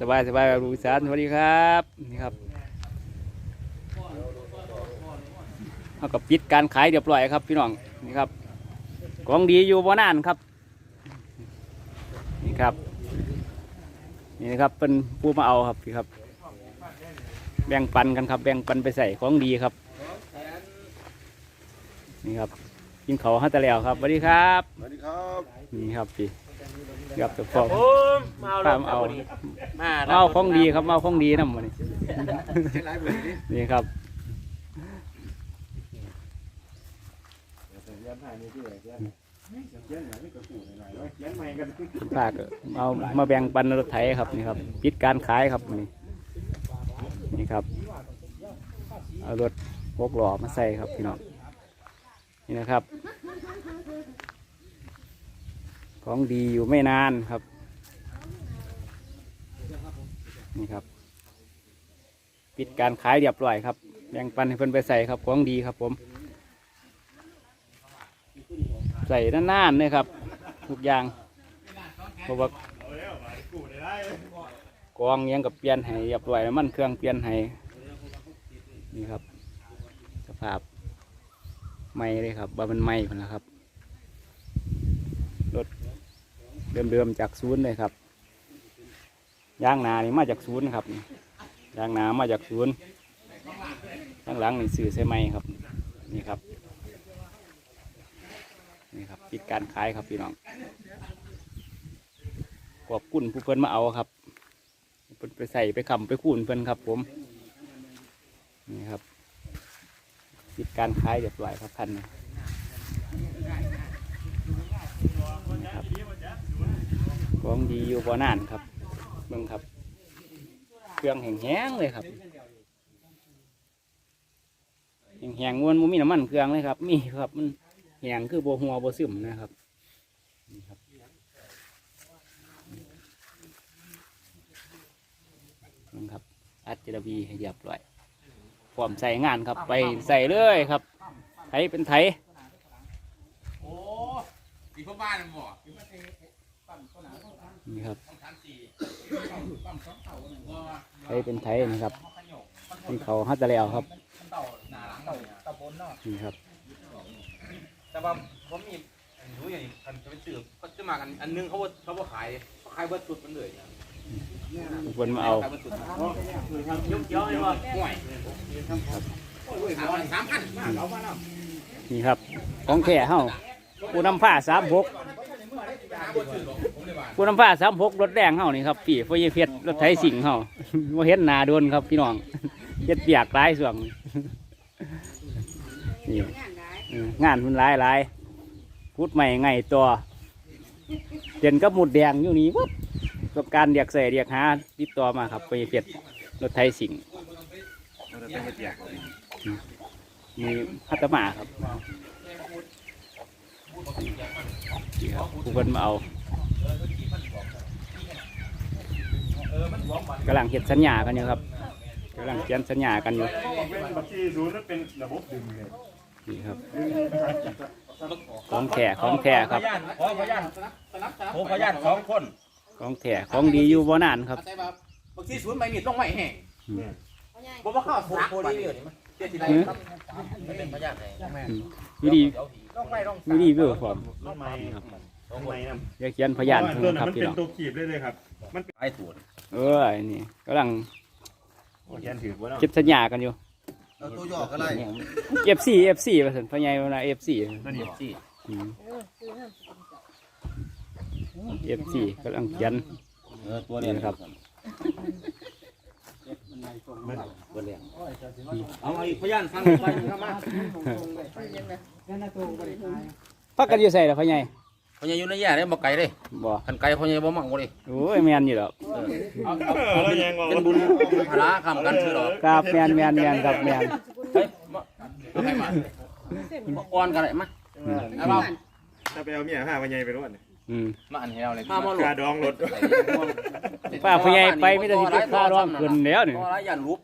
สบายสบายแบบลูกอีสานสวัสดีครับนี่ครับเอากับปิดการขายเรียบร้อยครับ พี่น้องนี่ครับ ของดีอยู่บ่นานครับนี่ครับนี่นะครับเป็นผู้มาเอาครับพี่ครับ แบ่งปันกันครับ แบ่งปันไปใส่ของดีครับ นี่ครับกินเขาวฮัตตะแล้วครับสวัสดีครับสวัสดีครับนี่ครับพี่ ครับตัวฟองผมมาเอาตามเอามาเอาของดีครับเอาของดีนำมานี่ไลฟ์เลยดินี่ครับฝากเอามาแบ่งปันรถไถครับนี่ครับปิดการขายครับนี่นี่ครับเอารถหกล้อมาใส่ครับพี่น้องนี่นะครับ ของดีอยู่ไม่นานครับ นี่ครับ ปิดการขายเรียบร้อยครับแบ่งปันให้เพิ่นไปใส่ครับของดีครับผม ใส่นานๆเลยครับ ทุกอย่างเพราะว่ากองยังกับเปลี่ยนให้เรียบร้อยมันเครื่องเปลี่ยนให้นี่ครับสภาพใหม่เลยครับว่ามันใหม่คนละครับรถ เดิมๆจากศูนย์เลยครับยางนานี่มาจากศูนย์ครับยางนามาจากศูนย์ข้างหลังนี่สื่อใช่ไหมครับ นี่ครับ นี่ครับปิดการขายครับพี่น้องขอบคุณผู้เพิ่นมาเอาครับเพิ่นไปใส่ไปคำไปคูนเพิ่นครับ ผม นี่ครับปิดการขายเรียบร้อยครับคัน ของดีอยู่บ่นานครับเบิ่งครับ เครื่องแห้งๆเลยครับแห้งๆม้วนมันมีน้ำมันเครื่องเลยครับ มีครับมันแหงคือบัวหัวบัวซึมนะครับนี่ครับนี่ครับ อัดจระบีให้เรียบร้อยพร้อมใส่งานครับ ไปใส่เลยครับ ไถเป็นไถโอ้ปีพ่อบ้านมันบอก นี่ครับชั้นสี่ไถเป็นไถนะครับนี่เขาฮัตตะแล้วครับเต่าหนาหลังเต่าตะบนเนาะนี่ครับ แต่ว่าผมมีรู้อย่างนี้คันจะไปซื้อเขาจะมากันอันนึงเขาว่าเขาว่าขายเขาขายเบิร์ดสุดมันเลยทุกคนมาเอาขายเบิร์ดสุดยกเยอะเลยว่าห่วยสามพันนี่ครับ ของแข่เฮาผู้นำผ้าสามหก ผู้นำผ้าสามหกรถแดงเฮานี่ครับพี่พ่อเยเพชรรถไถสิงห์เฮาว่าเห็นนาโดนครับพี่น้องเฮ็ดเปียกหลายส่วงนี่อองานมันหลายหลายพูดใหม่ไงตัวเด่นกับหมุดแดงอยู่นี่วัดกับการเรียกใส่เรียกหาติดต่อมาครับพ่อเยเพชรรถไถสิงห์มีพัตมาครับนี่ครับคนมาเอา กำลังเห็ดสัญญากันอยู่ครับกำลังเขียนสัญญากันอยู่บัญชีศูนย์นั่นเป็นระบบดึงเลยนี่ครับของแถ่ของแถ่ครับขอพยานโอ้พยานสองคนของแถ่ของดีอยู่บ่นานครับใช่ป่ะบางทีศูนย์ใบมีดต้องไม่แห้งบอกว่าข้าวโพดีเดียวนี่มั้ยเจ็ดสิบไรครับไม่เป็นพยานไหนอืมวิธีต้องไปต้องวิธีเบื่อผมรถ ไม้ครับรถไม้นะเดี๋ยวเขียนพยานตัวคนั้รับนมันพี่เป็นน้องตัวขีบได้เลยครับ มันไอ้ถูนเออนี่กำลังแขนถือว่าเก็บสัญญากันอยู่ เอาตัวย่อก็ได้เอฟซีเอฟซีมาสันพญายมานะเอฟซีตัวนี้สี่เอฟซีกำลังเขียน เออตัวนี่นี้นะครับเอาไอ้พยานฟังไปครับมา พักกันอยู่ใส่ละพญาย พยานอยู่ในแย่เลยบ่ไก่เลยบ่คันไก่พยานบ่มั่งบ่เลยโอ้ยแมนอยู่หรอกแล้วยังว่าเป็นบุญพระคำกันชื่อหรอครับแมนแมนแมนครับแมนเฮ้ยมาเอาใครมามาอ้อนกันเลยมาเอาเปล่าถ้าไปเอาเมียผ้าวันใหญ่ไปรถอืมมาอันเฮลเลยพามาหลกาบดองรถป้าผู้ใหญ่ไปไมแต่ได้สิเป็นค่าร้องขึ้นแล้วนี่ก็ไรยันรูป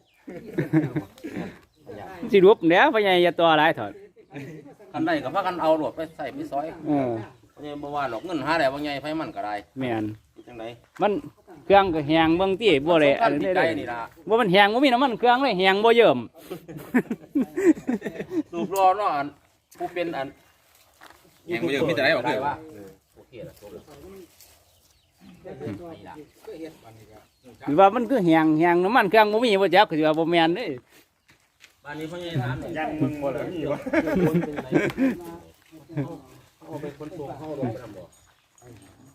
สิรูปแล้วผู้ใหญ่อย่าตัวหลายถอดคันใดก็พากันเอาหลวดไปใส่ไปซอยเออพยา นบ่ว่าหรอกเงินหาได้บ่ใหญ่ไผมันก็ได้แม่นจังได๋มันเครื่องก็แห้งเบิ่งติบ่ได้อันนี้ใจเลยนี่ล่ะบ่มันแห้งบ่มีน้ำมันเครื่องเลยแห้งบ่เยิ่มสูบรอเนาะอันผู้เป็นอันยังบ่เยอะมีแต่ไหนบอกเลยว่าโอเคละจบแล้วนี่ล่ะคือว่ามันคือแห้งแห้งน้ำมันเครื่องบ่มีบ่จักคือว่าบ่แม่นเด้บ้านนี้พ่อใหญ่ถามเนี่ยยันมึงบ่เลยนี่วะ เขาเป็นคนส่งเข้าลงไปทำบ่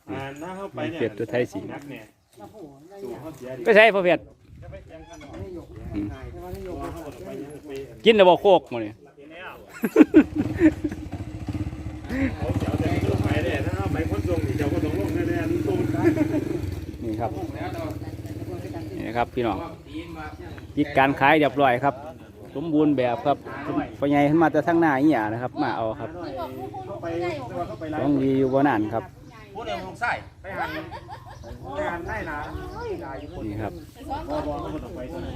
อ่าหน้าเข้าไปเนี่ยเผ็ดตัวไทยสิ นักเนี่ยสู่เขาเสียดิไปใช้พ่อเพชรตัวเขาไปยังไปกินแล้วบ่โคกมื้อนี้ เขาเสียวแต่ไม่ต้องไปเนี่ยถ้าเอาไปคนส่งนี่เจ้าก็ต้องลงแน่ๆนี่ตรงนี่ครับนี่ครับพี่น้องจิตการขายเรียบร้อยครับ สมบูรณ์แบบครับพ่อใหญ่ขึ้นมาแต่ทั้งหน้าอีหยานะครับ มาเอาครับไปตัวเขาไปไล่ต้องดีอยู่บ่นานครับผู้เนี่ยลูกไส้ไปหันไปหันได้นะนี่ครับบ่บ่เขาต้องไปตัวนั้น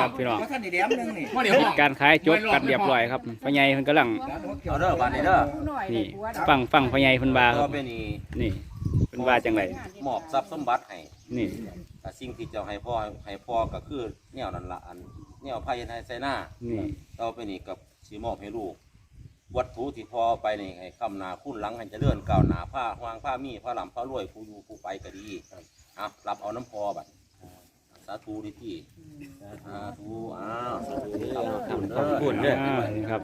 ครับพี่น้องท่านนี่แหลมหนึงนี่มาเดี๋ยวการขายจบกันเรียบร้อยครับพ่อใหญ่เพิ่นกำลังเอาเด้อบ้านนี้เด้อนี่ฟังฟังพ่อใหญ่เพิ่นว่าคก็รับเป็นนี่นี่เพิ่นว่าจังไดมอบทรัพย์สมบัติให้นี่แต่สิ่งที่เจ้าให้พ่อให้พ่อก็คือแนวนั้นละอัน แนวพายันให้ใส่หน้านี่เราไปนี่กับสีมอบให้ลูก วัตถุที่พ่อเอาไปนี่ให้คำนาคุณหลังให้เจริญก้าวหน้าผ้าหวางผ้ามีผ้าหลำผ้ารวยผู้อยู่ผู้ไปก็ดีอะรับเอาน้ำพอบัดสาธุดิที่สาธุอ้าวสาธุขอบคุณเด้ออ่านี่ครับ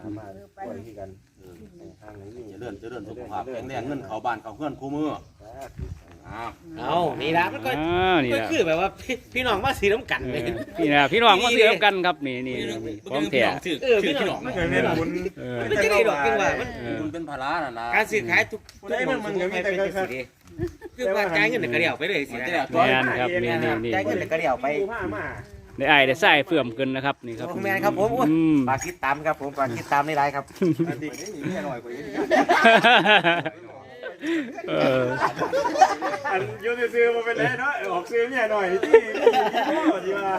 เจริญเจริญสุขภาพแข็งแรงเงินเขาบ้านเขาเพื่อนคู่มือ อ้าวเอานี่ละมันก็อ่านี่ก็ล่ะคือแบบว่าพี่พี่น้องมาสีน้ำกันเอเลยอพี่นะพี่น้องมาซื้อกันครับนี่นี่ของแท้เออพี่น้องไม่เคยเล่นบุญเออ มันจะได้ดอกจังว่ามัน เออคุณเป็นภาระน่ะนะการซื้อขายทุกคนได้มันมันก็มีแต่เคยเคยคือว่าจ่ายเงินกระเดี่ยวไปเลยสินะแม่นครับนี่นี่นี่ จ่ายเงินกระเดี่ยวไปดูผ้ามาได้ไอ้ายได้ใส่เฟื่อมเกินนะครับนี่ครับแมนครับผมอืมปากคิดตามครับผมปากคิดตามในไลน์ครับอันนี้นี่มีอร่อยกว่านี้ เอออันยูซื้อมาเป็นแล้วเนาะออกซื้อเนี่ยหน่อยที่ดีว่า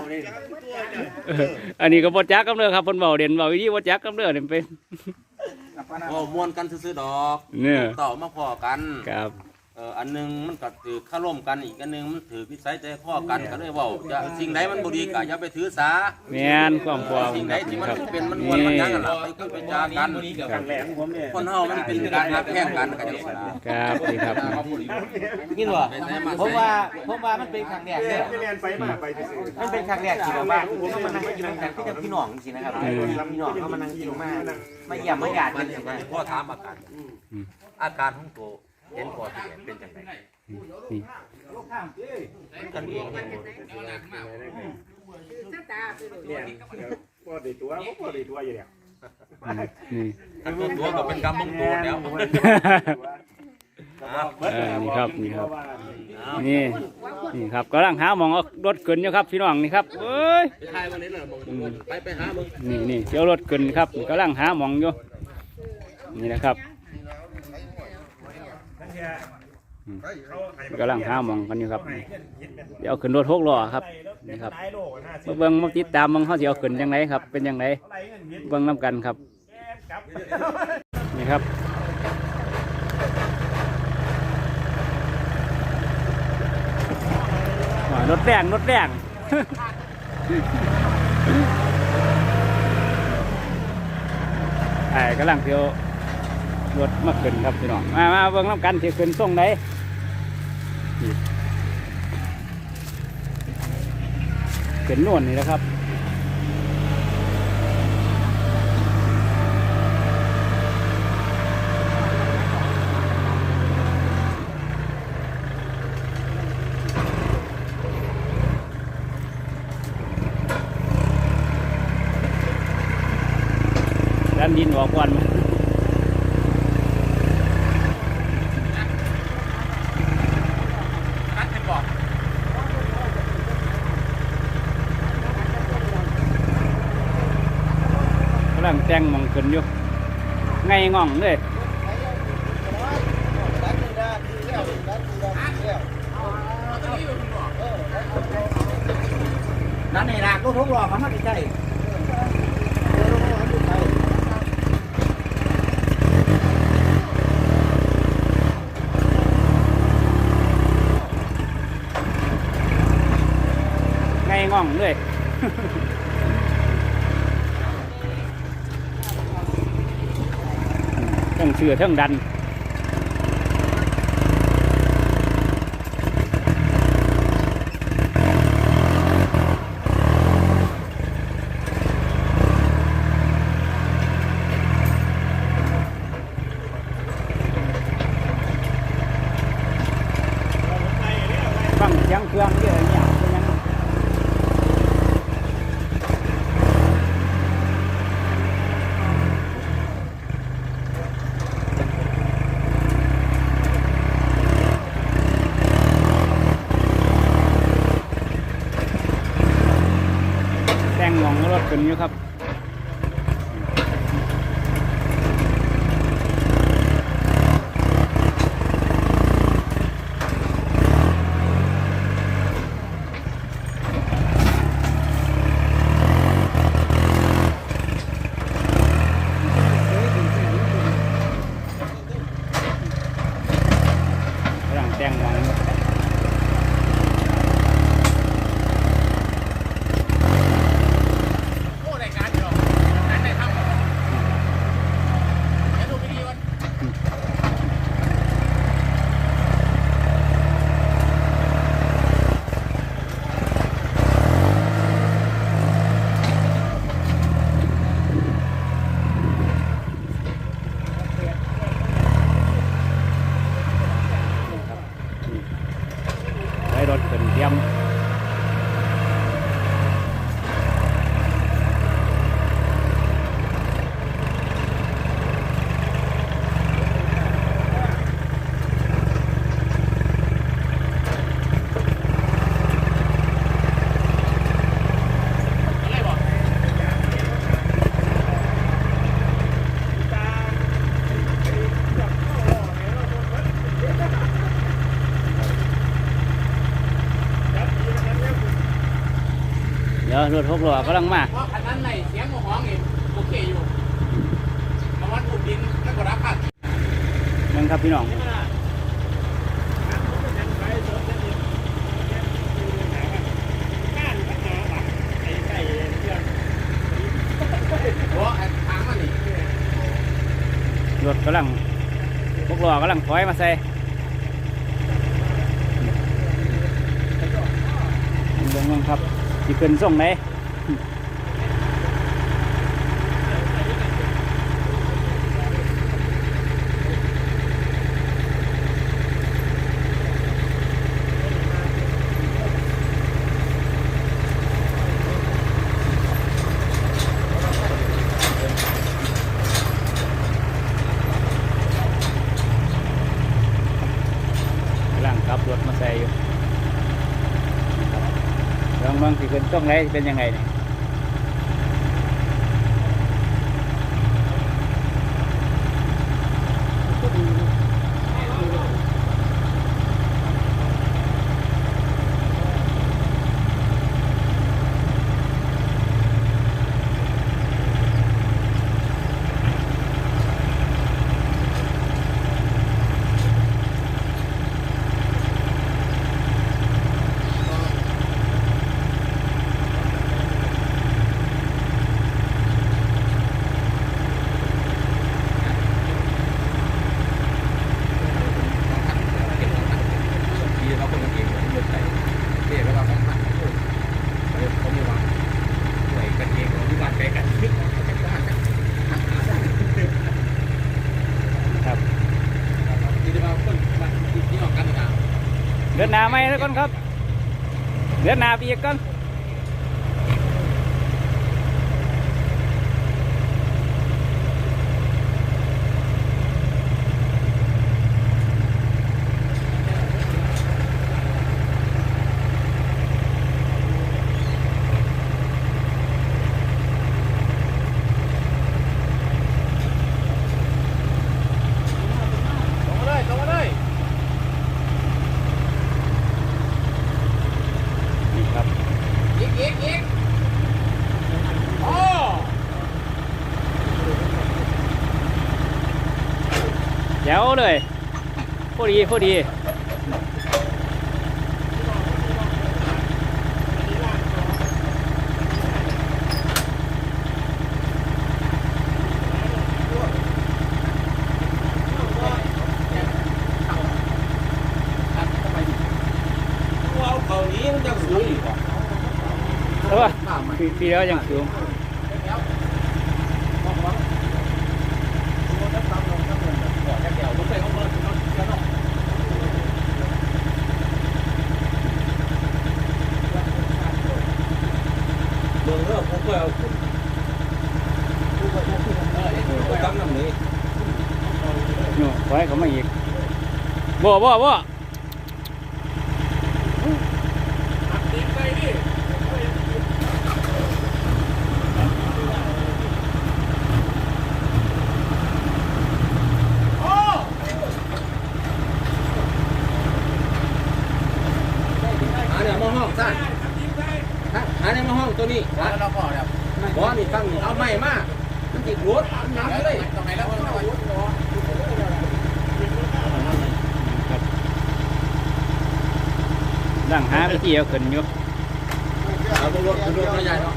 อันนี้ก็บ่จักกับเด้อครับเพิ่นเว้าเด่นเว้าวิธีบ่จักกับเด้อนี่เป็นโอ้มวนกันซื้อๆดอกเนี่ยต่อมาพอกันครับเอออันหนึงมันก็ถือข้าร่วมกันอีกอันหนึงมันถือวิสัยใจพ่อกันก็เลยเว่าจะสิ่งใดมันบ่ดีก็อย่าไปถือสาแม่นความพอสิ่งใดที่มันครับเป็นมันมวนมันหยังกันล่ะไปคุยไปจากันครับแหลมผมเนี่ยคนเฮามันเป็นการรักแข่งกันก็จะว่าครับนี่ครับยินบ่ผมว่าผมว่ามันเป็นครั้งแรกเรีเลยยนเรียนไปมาไปซื้อมันเป็นครั้งแรกที่แบบว่าผมก็มานั่งกินกันที่จะพี่น้องสินะครับพี่น้องเขามานั่งกินมามาเยี่ยมมาหยาดกันสินะพ่อถามอาการอาการของตัว เห็นพอที่เป็นจังไดนี่กันเองเนี่ยเนี่ยพอดีตัวพอดีตัวอยู่เนี่ยนี่อันตัวตัวก็เป็นกรรมงตัวแล้วเนี่ครับนี่ครับนี่นี่ครับกำลังหาหมองรถขึ้นอยู่ครับพี่น้องนี่ครับเอ้ยไปทายวันนี้น่ะมองไปหามึงนี่นี่เดี๋ยวรถขึ้นครับกำลังหาหมองอยู่นี่นะครับ กำลังหาหมองกันอยู่ครับ เดี๋ยวเอาขึ้นรถหกล้อครับนี่ครับมาเบิ่งมาติดตามเบิ่งเขาสิเอาขึ้นยังไงครับ เป็นยังไงเบิ่งน้กันครับ นี่ครับอ่ารถแดงรถแดงไอ้กำลังเที่ยว รถมาขึ้นครับพี่น้องมามาเบิ่งน้ำกันที่ขึ้นส่งไหนนี่ขึ้นนวลนี่นะครับด้านดินออกวันเป็นบอก กำลังแต่งหมองขึ้นอยู่ไงง่ องเลยนั่นนี่นะก็ทุกรอบมันมาใกล้ง่องเลยเทั้งเสือเทั้งดันฟังเสีย งเครื่องเรื่อยเนี่ยเป็นหยังแต่ งหมองรถขึ้นอยู่ครับ กำลังแต่งหมองอยู่ โอ้รายการอยู่หรอกนั้นได้ทำเดี๋ยวดูวิดีโอ ไว้รถขึ้นเตรียม อะไรบอก เดี๋ยว รถหกล้อกำลังมาเพราะอันนั้นในเสียงของห้องนี่โอเคอยู่ประวัติอุดดินแล้วก็รับผัดนั่งครับพี่น้องเพราะอันทางมันนี่รถกำลังหกล้อกำลังถอยมาใส่เบิ่งเบิ่งครับ ที่ขึ้นส่งไหน กำลังขับรถมาใส่อยู่นะครับ ลองเมืองที่ขึ้นต้องไรเป็นยังไงเนี่ยครับเดินหน้า ไหมแล้วก่อนครับเดินหน้าปีก่อน อดีพอดีเอาเอานี้มันจะสวยอีกอะเออปีแล้วยังสวย อยู่ถอยเขามาอีกบ่บ่บ่ดินไปดิหาเนี่ยมาห้องสั้นหาเนี่ยมาห้องตัวนี้แล้วเราพอแล้วบอนี่ตั้งนี่เอาไม้มามันติดรถน้ำเลยตรงไหนแล้ว ก็ต้องหาวิธีเอาขึ้นอยู่เอารถรถใหญ่เนาะ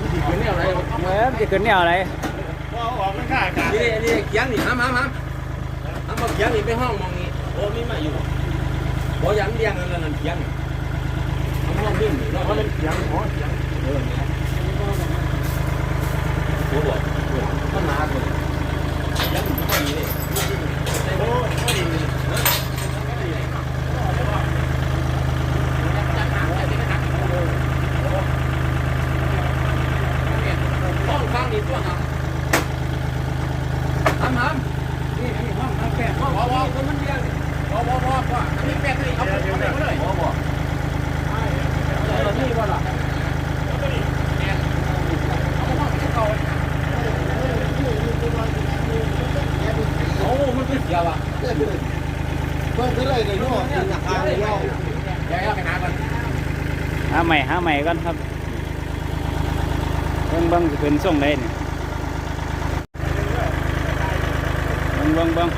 มันติดเป็นแนวไหนเมื่อจะขึ้นแนวอะไรว่าออกมันค่าอากาศนี่นี่เกียงนี่ห้ามห้ามห้ามห้ามบอกเกียงนี่ไปห้องมองนี่โอ้มีมาอยู่บ่ยันเดียงนั่นนั่นเกียงห้องห้องนิ่มนี่เนาะมันเสียงหอเสียงเออเนี่ยโอ้โหมันหนาเลยยังไม่ดีเลยโอ้ไม่ดีเลยห้องข้างนี้ตัวหนักทำทำนี่นี่ห้องทำแค่ห้องห้องคนมันเดียวนี่ พอพอพอพออันนี้แปดเลยเอาไปเอาไปเลย บ่บ่เออนี่บ่ล่ะ โอ้มันเป็นเสียวอะ เดี๋ยวเราไปหาก่อน หา ใหม่กันครับเบิ่งเบิ่งจะเป็นช่วงไหนเบิ่งเบิ่งเบิ่ง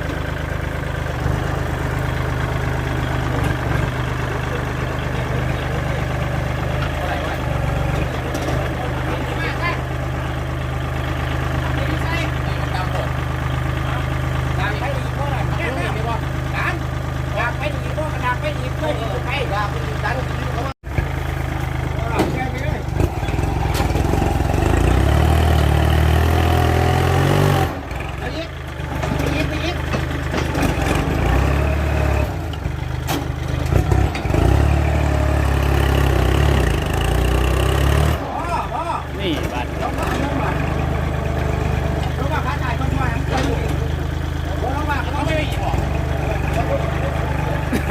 นี่บาด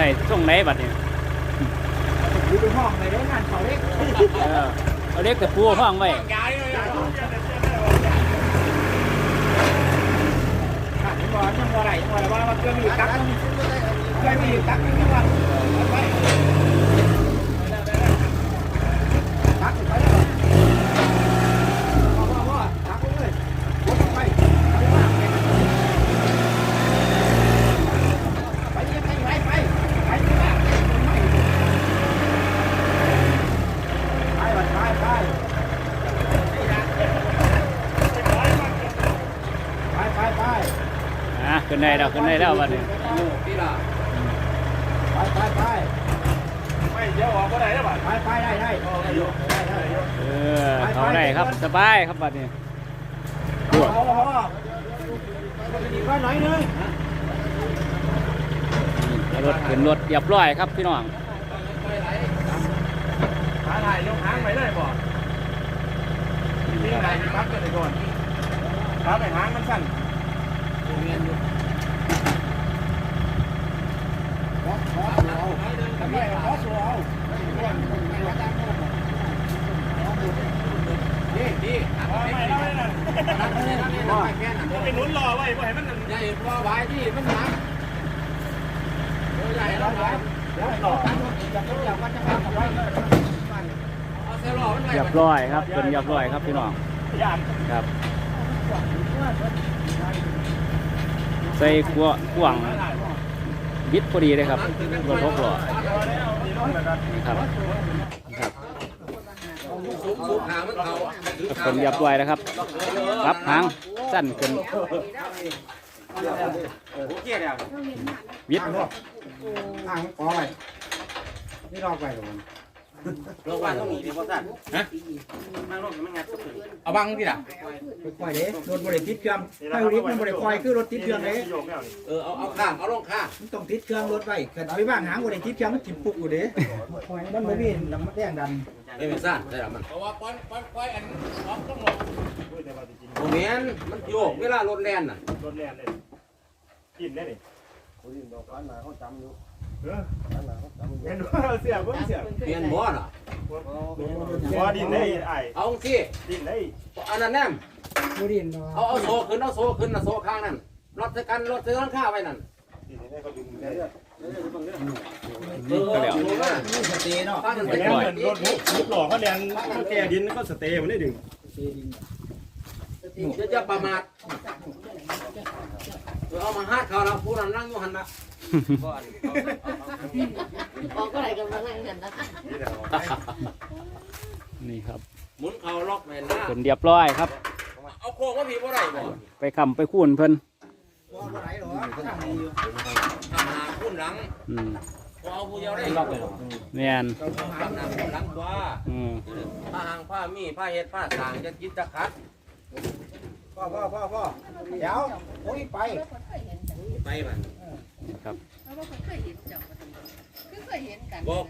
บิ่งสิขึ้นได้ส่งไหนบัดนี่ดูเป็นห้องเลยได้งานเขาเล็กเออเอาเล็กกับปูห้องไว้ยายเลยขาดบ่ยังบ่ไหลยังบ่ไหลว่ามันเกิดมีตักเคยมีตักนี่ว่าไปตักไปแล้วพ่อพ่อตักเลยกดไปไปมากไปไปไปไปไปไปมากไม่ไปไปไป ไปไปไป อะ ขึ้นได้แล้วขึ้นได้แล้วบัดนี้ไปไปไปไม่เดี๋ยวออกก็ได้แล้วบัดไปไปได้ได้ได้ได้เออเขาได้ครับสบายครับบัดนี้พอพอดีก็น้อยนึงรถขึ้นรถเรียบร้อยครับพี่น้องขาถ่ายยกหางไปเลยบ่นี่ไหนปั๊บกันก่อนขาไปหางมันสั้น ขอขอเอาทำ ไมขอสูเอาดีดีไม่ไม่ไม่นั่นแค่นั้นไปหนุนรอไว้บ่ให้มันนั่นใหญ่พอไว้ที่มันหนักเอาเซลล์มันไปเรียบร้อยครับเป็นเรียบร้อยครับพี่น้องครับใส่ขวขวาง บิดพอดีเลยครับรถหกล้อนี่ครับนี่ครับสูงสูงหามันเขาถือขาเป็นเรียบร้อยแล้วครับปรับหางสั้นขึ้นโอเคแล้ววิดอ่างปอไปนี่รอไปหรอ ลงว่าต้องหนีดิพ่อท่านฮะนั่งลงมันงัดสุดเลยเอาบังที่ล่ะปล่อยเด้รถบริติดเครื่องถ้ารถมันบริปล่อยคือรถติดเครื่องเด้เออเอาเอาข้างเอาลงข้างมันต้องติดเครื่องรถไว้เกิดเอาไปบ้างหางบริติดเครื่องมันจิ้มปุกอยู่เด้มันไม่มีน้ำแดงดันไม่เป็นซ่านได้หรอมันเพราะว่าปล่อยปล่อยปล่อยอันออกต้องลงโมเมนมันโยกเวลารถแล่นน่ะรถแล่นเลยกินได้นี่เออ เห็นว่าเสียเพิ่งเสียเปลี่ยนบ่น่ะว่าดินได้ไอ้เอาสิดินได้อันนั้นแนมบุรีนเนาะเอาเอาโซขึ้นเอาโซขึ้นนะโซข้างนั่นรถใส่กันรถใส่ข้างข้าไว้นั่นดินได้เขาดึงได้นี่ก็แล้วดูว่านี่สเตย์เนาะข้างนั้นแต่ไปแล้ก่วอนเงินรถรถหล่อเขาแดงเขาแก่ดินก็สเตย์มันได้ดึงจะจะประมาทเอามาฮาดเขาแล้วผู้นั้นนั่งอยู่หันนะ ออกก็ไหนกันมานั่งกันนะนี่ครับ หมุนเขาล็อกแม่นนะเป็นเรียบร้อยครับ เอาโค้งว่าผีบ่ได้บ่ไปคำไปคูนเพิ่นว่าบ่ไหนหรอทางนี้อยู่ทำหาคุ้นหลังอืมพอเอาผู้เดียวได้ล็อกเลยเหรอแม่นทำหาคุ้นหลังตัวอืมผ้าหางผ้ามีผ้าเฮ็ดผ้าสางจะคิดจะคัดพ่อพ่อพ่อพ่อเดี๋ยวโอ้ยไปไปมัน ครับ เพราะว่าเขาเคยเห็นจับคือเคยเห็นกันบอก